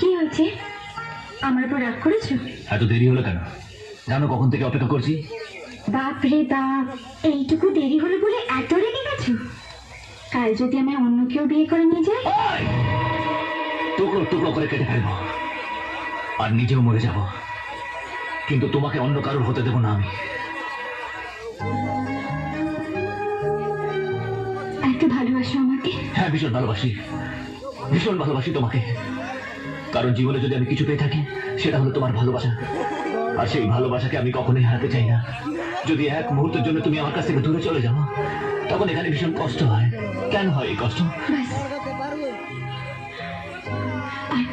কি হয়েছে? আমার উপর রাগ করেছ। এত দেরি হলো কেন? জানো কখন থেকে অপেক্ষা করছি? বাপ রে বাপ এইটুকু দেরি হলো বলে এত রেগে গেছো? কাল যদি আমি অন্য কেউ বিয়ে করে নিয়ে যাই! টুকরো টুকরো করে কেটে ফেলব। আর নিজেও মরে যাব। কিন্তু তোমাকে অন্য কারোর হতে দেবো না আমি। হ্যাঁ ভীষণ ভালোবাসি। ভীষণ ভালোবাসি তোমাকে। কারণ জীবনে যদি আমি কিছু পেয়ে থাকি, সেটা হলো তোমার ভালোবাসা। আর সেই ভালোবাসাকে আমি কখনোই হারাতে চাই না। যদি এক মুহূর্তের জন্য তুমি আমার কাছ থেকে দূরে চলে যাও, তখন এখানে ভীষণ কষ্ট হয়। কেন হয় এই কষ্ট? আর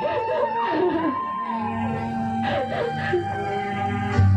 Thank you.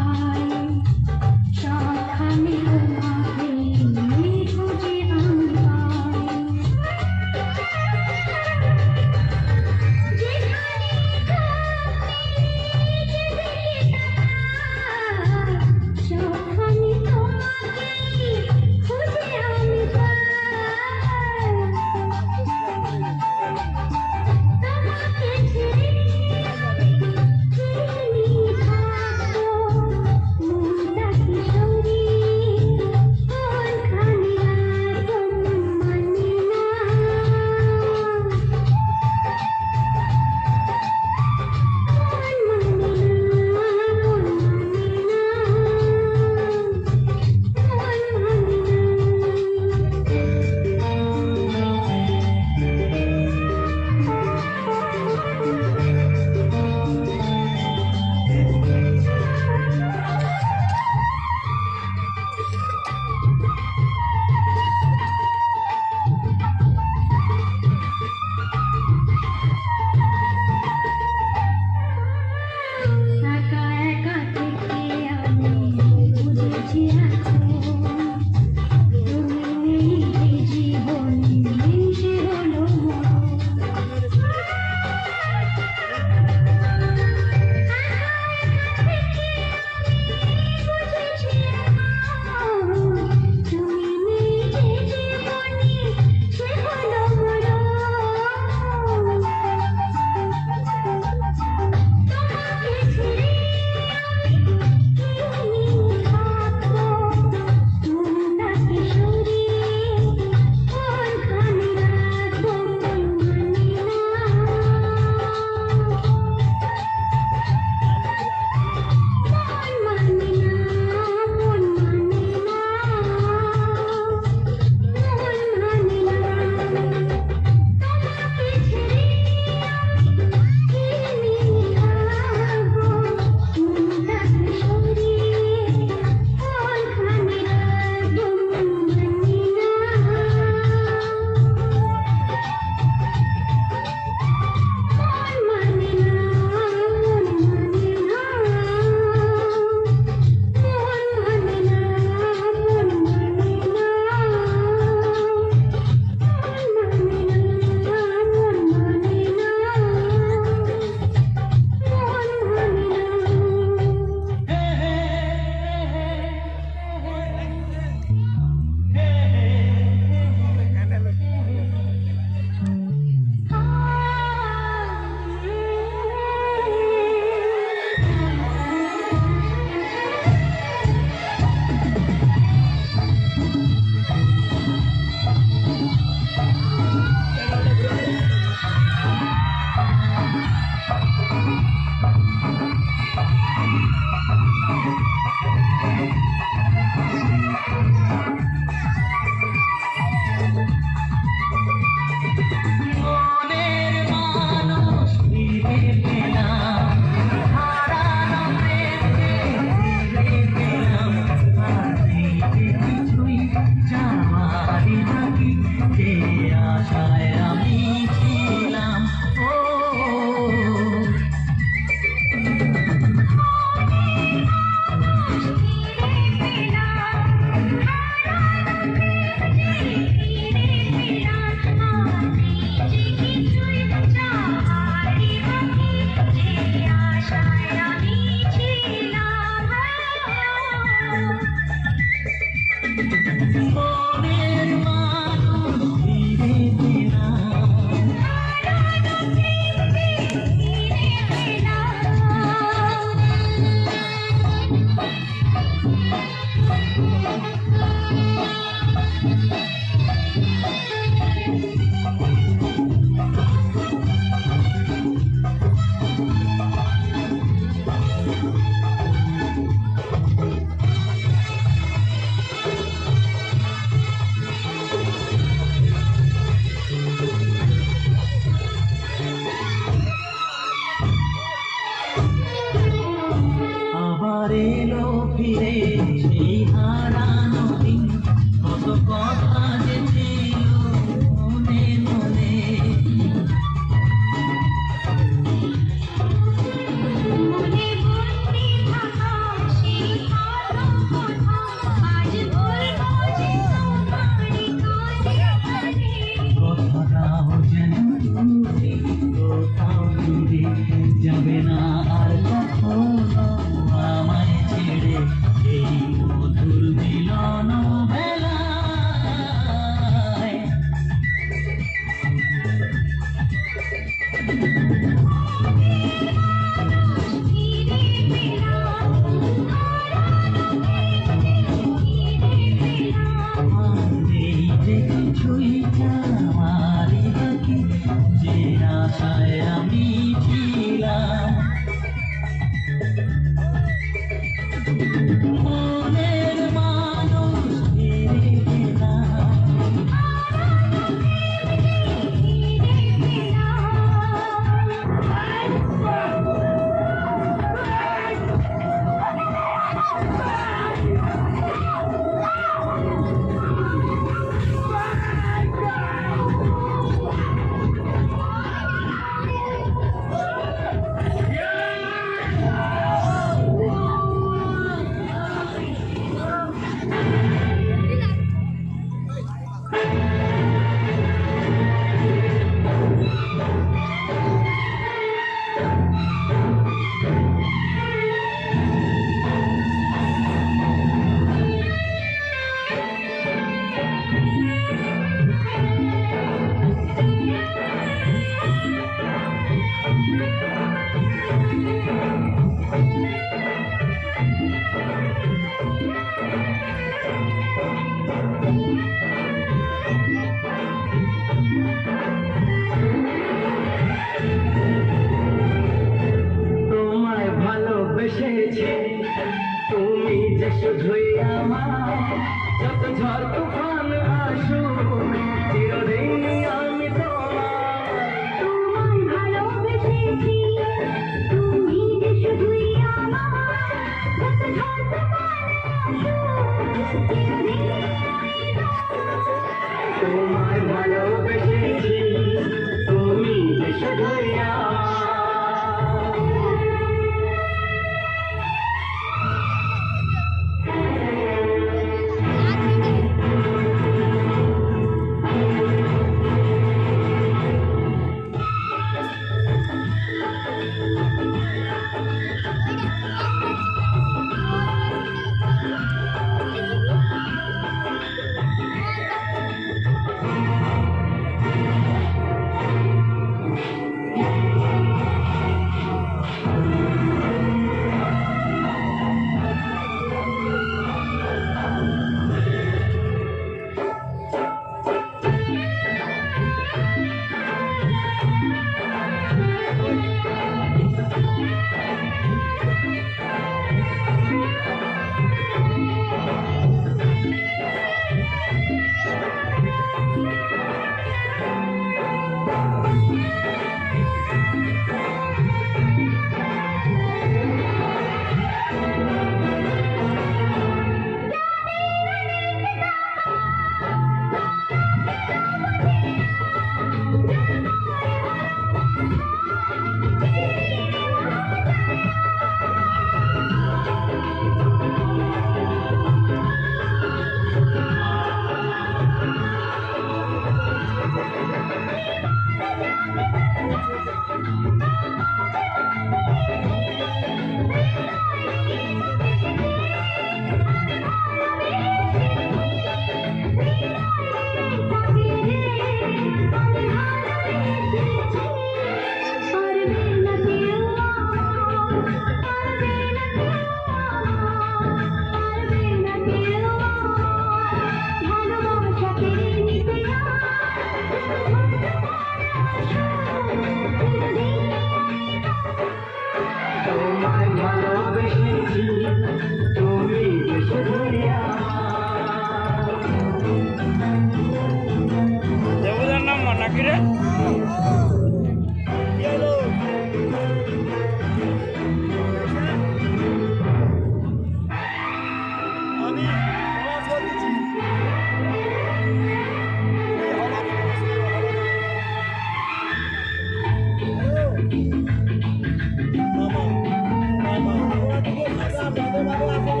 দিকে খাতা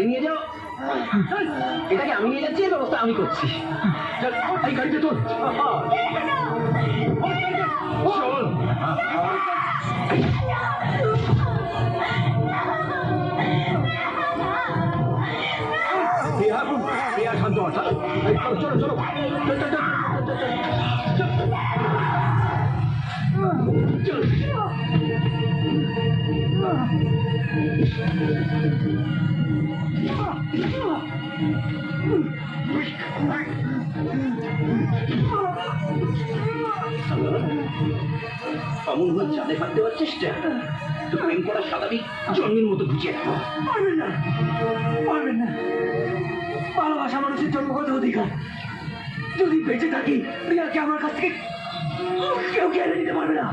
বাড়ি নিয়ে যাও। এটাকে আমি নিয়ে যাচ্ছি ব্যবস্থা আমি করছি। এই গাড়িতে তোর চল, চলো। চলো। অমন হয়ে চাঁদে হাত দেওয়ার চেষ্টা? তো প্রেম করার সাদাবি জন্মের মতো ঘুচিয়ে রাখো। পারবেন না। পারবেন না। ভালোবাসা মানুষের জন্মগত অধিকার। যদি বেঁচে থাকি, প্রিয়াকে আমার কাছ থেকে কেউ কেড়ে নিতে পারবে না।